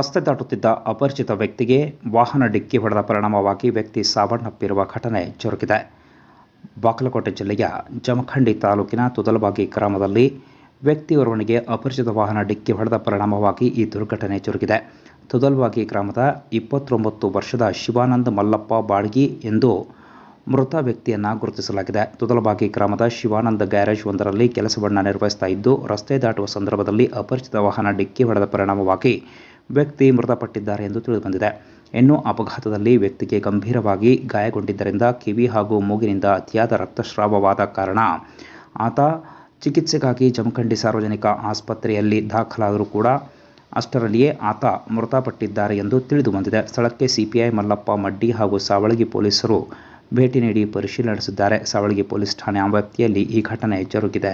ರಸ್ತೆ ದಾಟುತ್ತಿದ್ದ ಅಪರಿಚಿತ ವ್ಯಕ್ತಿಗೆ ವಾಹನ ಡಿಕ್ಕಿ ಹೊಡೆದ ಪರಿಣಾಮವಾಗಿ ವ್ಯಕ್ತಿ ಸಾವನ್ನಪ್ಪಿರುವ ಘಟನೆ ಜರುಗಿದೆ. ಬಾಗಲಕೋಟೆ ಜಿಲ್ಲೆಯ ಜಮಖಂಡಿ ತಾಲೂಕಿನ ತುದಲಬಾಗಿ ಗ್ರಾಮದಲ್ಲಿ ವ್ಯಕ್ತಿಯೋರ್ವನಿಗೆ ಅಪರಿಚಿತ ವಾಹನ ಡಿಕ್ಕಿ ಹೊಡೆದ ಪರಿಣಾಮವಾಗಿ ಈ ದುರ್ಘಟನೆ ಜರುಗಿದೆ. ತುದಲ್ವಾಗಿ ಗ್ರಾಮದ ಇಪ್ಪತ್ತೊಂಬತ್ತು ವರ್ಷದ ಶಿವಾನಂದ ಮಲ್ಲಪ್ಪ ಬಾಡ್ಗಿ ಎಂದು ಮೃತ ವ್ಯಕ್ತಿಯನ್ನು ಗುರುತಿಸಲಾಗಿದೆ. ತುದಲಬಾಗಿ ಗ್ರಾಮದ ಶಿವಾನಂದ ಗ್ಯಾರೇಜ್ ಒಂದರಲ್ಲಿ ಕೆಲಸವನ್ನು ನಿರ್ವಹಿಸ್ತಾ ಇದ್ದು, ರಸ್ತೆ ದಾಟುವ ಸಂದರ್ಭದಲ್ಲಿ ಅಪರಿಚಿತ ವಾಹನ ಡಿಕ್ಕಿ ಹೊಡೆದ ಪರಿಣಾಮವಾಗಿ ವ್ಯಕ್ತಿ ಮೃತಪಟ್ಟಿದ್ದಾರೆ ಎಂದು ತಿಳಿದುಬಂದಿದೆ. ಇನ್ನು ಅಪಘಾತದಲ್ಲಿ ವ್ಯಕ್ತಿಗೆ ಗಂಭೀರವಾಗಿ ಗಾಯಗೊಂಡಿದ್ದರಿಂದ ಕಿವಿ ಹಾಗೂ ಮೂಗಿನಿಂದ ಅತಿಯಾದ ರಕ್ತಸ್ರಾವವಾದ ಕಾರಣ ಆತ ಚಿಕಿತ್ಸೆಗಾಗಿ ಜಮಖಂಡಿ ಸಾರ್ವಜನಿಕ ಆಸ್ಪತ್ರೆಯಲ್ಲಿ ದಾಖಲಾದರೂ ಕೂಡ ಅಷ್ಟರಲ್ಲಿಯೇ ಆತ ಮೃತಪಟ್ಟಿದ್ದಾರೆ ಎಂದು ತಿಳಿದು ಬಂದಿದೆ ಸ್ಥಳಕ್ಕೆ ಸಿಪಿಐ ಮಲ್ಲಪ್ಪ ಮಡ್ಡಿ ಹಾಗೂ ಸಾವಳಗಿ ಪೊಲೀಸರು ಭೇಟಿ ನೀಡಿ ಪರಿಶೀಲನೆ ನಡೆಸಿದ್ದಾರೆ. ಸಾವಳಗಿ ಪೊಲೀಸ್ ಠಾಣೆ ವ್ಯಾಪ್ತಿಯಲ್ಲಿ ಈ ಘಟನೆ ಜರುಗಿದೆ.